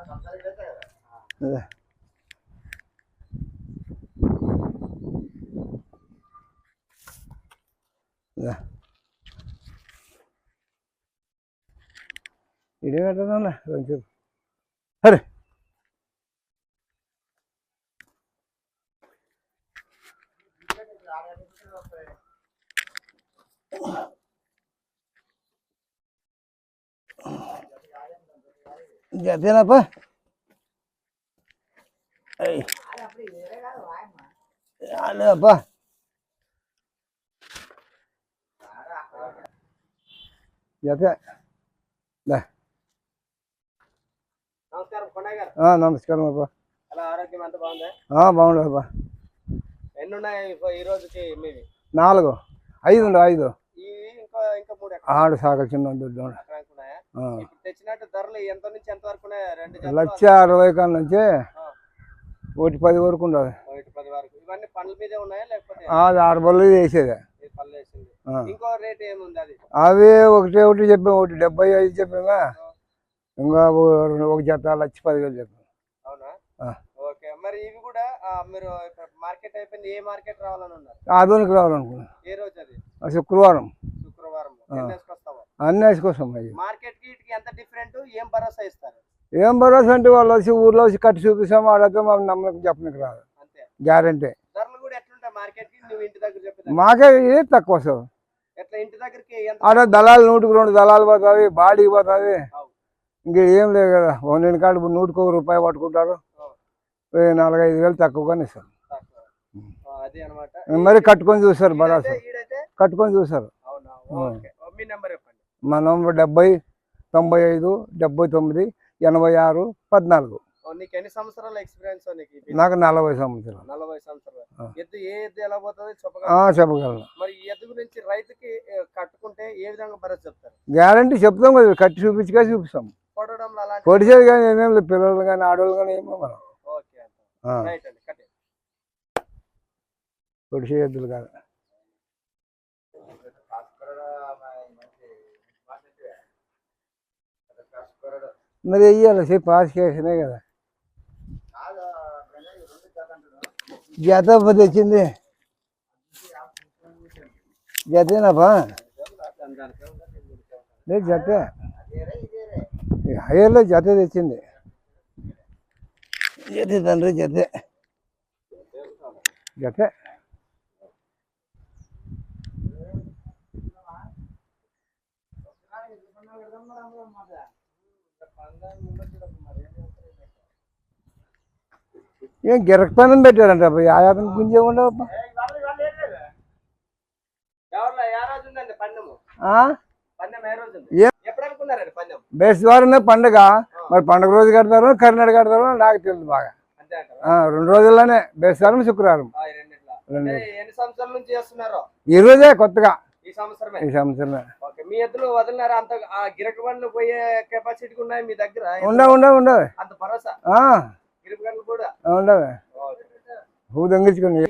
అదే. అదే. ఇదే కట్టదన్నా కొంచెం అరే జతేనప్ప అయ్యి అప్ప జతే దా. నమస్కారం కొండయ్య గారు ఆ, నమస్కారం అప్ప అలా ఆరోగ్యం అంత బాగుందా? ఆ, బాగుండు అప్ప ఎన్ని ఉన్నాయి ఈ రోజుకి నాలుగు. ఐదు ఉండు ఐదు. ఇంకా ఇంకా మూడు ఆడు సాగ చిన్న దుడ్డు లక్ష అరవై కాడ నుంచి ఒకటి పది వరకు ఉండదు. ఒకటి పది వరకు. ఇవన్నీ పండ్ల మీదే ఉన్నాయా లేకపోతే? అది ఆరు పళ్ళు వేసింది. అవి ఒకటి ఒకటి చెప్పాము ఒకటి డెబ్బై ఐదు చెప్పామా ఇంకా ఒక జత లక్ష పదివేలు చెప్పాము అవునా? ఆ. ఓకే. మరి ఇవి కూడా ఆ, మీరు మార్కెట్ అయిపోయింది ఏ మార్కెట్ రావాలని ఉన్నారు? ఆధునిక రావాలనుకున్నాను శుక్రవారం. శుక్రవారం. అన్నేసి కోసం అయ్యి. మార్కెట్కి వీటికి ఎంత డిఫరెంట్? ఏం భరోసా ఇస్తారు? ఏం భరోసా అంటే వాళ్ళు వచ్చి ఊర్లో వచ్చి కట్టి చూపిస్తాము ఆడైతే మాకు నమ్మకం చెప్పనికి రాదు. గ్యారంటీ. మాకే ఇది తక్కువ సార్. ఆడ దళాలు నూటికి రెండు దళాలు పోతావి బాడీకి అవు. ఇంక ఏం లేదు కదా నేను కాడ నూటికి ఒక రూపాయి పట్టుకుంటారు. నాలుగైదు వేలు తక్కువగానే ఇస్తారు. అనమాట. మరి కట్టుకొని చూస్తారు ఈడైతే కట్టుకొని చూస్తారు. అవునా ఆ. ఓకే ఓ, మీ నెంబర్ చెప్పండి మా నంబర్ డెబ్బై తొంభై ఐదు డెబ్బై తొమ్మిది ఎనభై ఆరు పద్నాలుగు. నీకు ఎన్ని సంవత్సరాల ఎక్స్పీరియన్స్ నీకు నలభై సంవత్సరాలు. నలభై సంవత్సరాలు. ఎద్దు ఏ ఎద్దు ఎలా పోతుంది చెప్పగలను. మరి ఎద్దు గురించి రైతుకి కట్టుకుంటే ఏ విధంగా భరోసా చెప్తారు? గ్యారంటీ చెప్తాం కదా కట్టి చూపించుగా చూపిస్తాం. పొడిచేది కానీ ఏమేమి లేదు పిల్లలు కానీ ఆడవాళ్ళు కానీ ఏమో మనం. పొడిచే ఎద్దులు కాదు. మరి వెయ్యాలి చెప్పి పాస్ చేసినాయి కదా. జత తెచ్చింది. జతేనాపా లేదు జత. హైయర్లో జత తెచ్చింది. జతే తండ్రి జతే. జతే. ఏం గిరక పని పెట్టారంట ఆయాతం గుంజే ఉండవు ఎవరిలో? ఏ రోజు ఉందండి పందెము? ఆ? పందెం ఏ రోజు ఉంది? ఏ- ఎప్పుడు అనుకున్నారండి పందెం? బేస్ ద్వారానే పండుగ. మరి పండుగ రోజు కడతారు కర్ణాటక కడతారు నాకు తెలియదు బాగా. రెండు రోజుల్లోనే బేస్వారం శుక్రవారం. ఈ రోజే కొత్తగా. ఈ సంవత్సరమే? ఈ సంవత్సరమే. ఓకే మీ ఎద్దులు వదిలినారా? అంత ఆ గిరక బండ్లు పోయే కెపాసిటీ ఉన్నాయి మీ దగ్గర? ఉండవు ఉండవు ఉండవు. అంత భరోసా? ఆ, గిరక బండ్లు కూడా? ఉండవు. హూ దొంగించుకుని